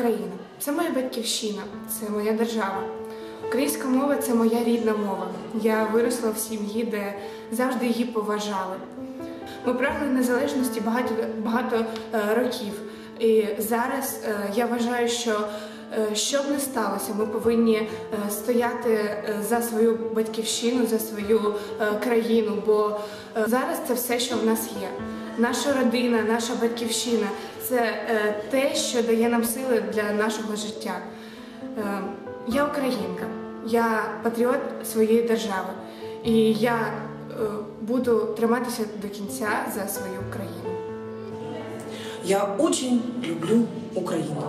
Україна це моя батьківщина, це моя держава. Українська мова це моя рідна мова. Я виросла в сім'ї, де завжди її поважали. Ми прагли незалежності багато, багато е, років. І зараз е, я вважаю, що е, що б не сталося, ми повинні стояти за свою батьківщину, за свою країну. Бо зараз це все, що в нас є. Наша родина, наша батьківщина це е, те, що дає нам сили для нашого життя. Е, Я українка, я патріот своєї держави, і я е, буду триматися до кінця за свою країну. Я очень люблю Украину.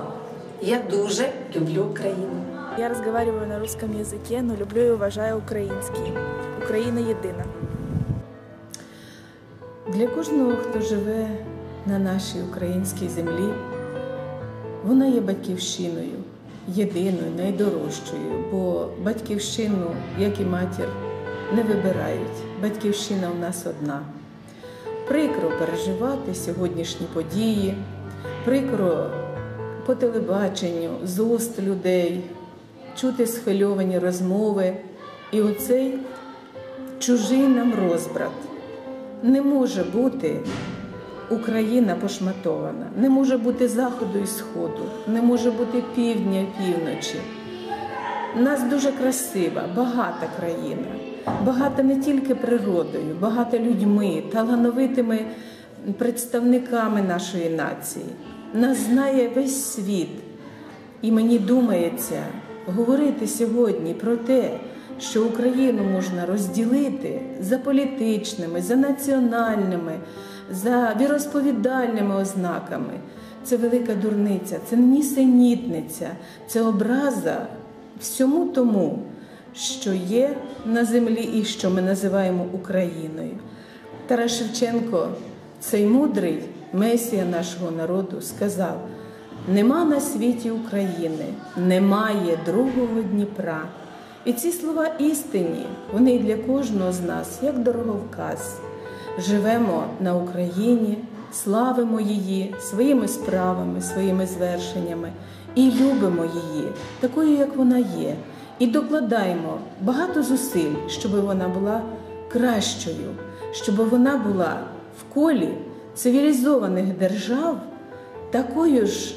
Я дуже люблю Україну. Я разговариваю на русском языке, но люблю и уважаю украинский. Украина єдина. Для кожного, хто живе на нашій українській землі, вона є батьківщиною, єдиною, найдорожчою, бо батьківщину, як і матір, не вибирають. Батьківщина у нас одна. Прикро переживати сьогоднішні події, прикро по телебаченню, з уст людей, чути схвильовані розмови і оцей чужий нам розбрат. Не може бути Україна пошматована, не може бути заходу і сходу, не може бути півдня і півночі. Нас дуже красива, багата країна, багата не тільки природою, багата людьми, талановитими представниками нашої нації. Нас знає весь світ. І мені думається говорити сьогодні про те, що Україну можна розділити за політичними, за національними, за віросповідальними ознаками. Це велика дурниця, це нісенітниця, це образа всьому тому, що є на землі і що ми називаємо Україною. Тарас Шевченко, цей мудрий месія нашого народу, сказав: нема на світі України, немає другого Дніпра. І ці слова істинні, вони для кожного з нас, як дороговказ. Живемо на Україні, славимо її своїми справами, своїми звершеннями і любимо її такою, як вона є, і докладаємо багато зусиль, щоб вона була кращою, щоб вона була в колі цивілізованих держав такою ж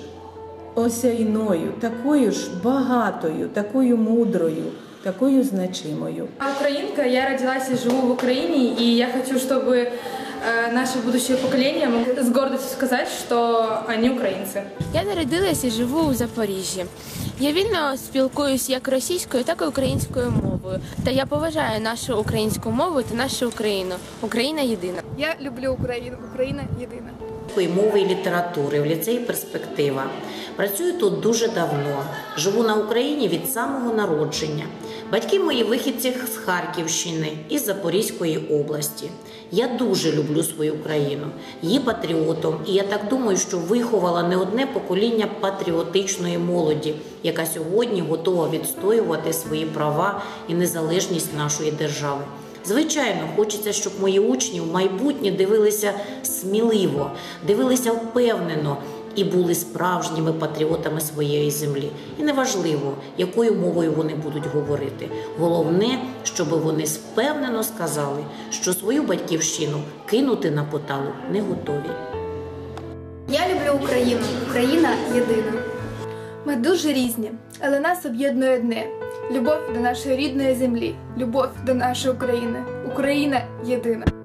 осяйною, такою ж багатою, такою мудрою, такою значимою. Я украинка, я родилась и живу в Украине, и я хочу, чтобы э, наше будущее поколение могло с гордостью сказать, что они украинцы. Я народилася і живу у Запоріжжі. Я вільно спілкуюсь як російською, так і українською мовою. Та я поважаю нашу українську мову та нашу Україну. Україна єдина. Я люблю Україну. Україна єдина. мови і літератури в ліцеї перспектива. Працюю тут дуже давно. Живу на Україні від самого народження. Батьки мої вихідці з Харківщини і Запорізької області. Я дуже люблю свою країну, її патріотом, і я так думаю, що виховала не одне покоління патріотичної молоді, яка сьогодні готова відстоювати свої права і незалежність нашої держави. Звичайно, хочеться, щоб мої учні в майбутнє дивилися сміливо, дивилися впевнено і були справжніми патріотами своєї землі. І неважливо, якою мовою вони будуть говорити. Головне, щоб вони впевнено сказали, що свою батьківщину кинути на поталу не готові. Я люблю Україну. Україна єдина. Ми дуже різні, але нас об'єднує одне любов до нашої рідної землі, любов до нашої України. Україна єдина.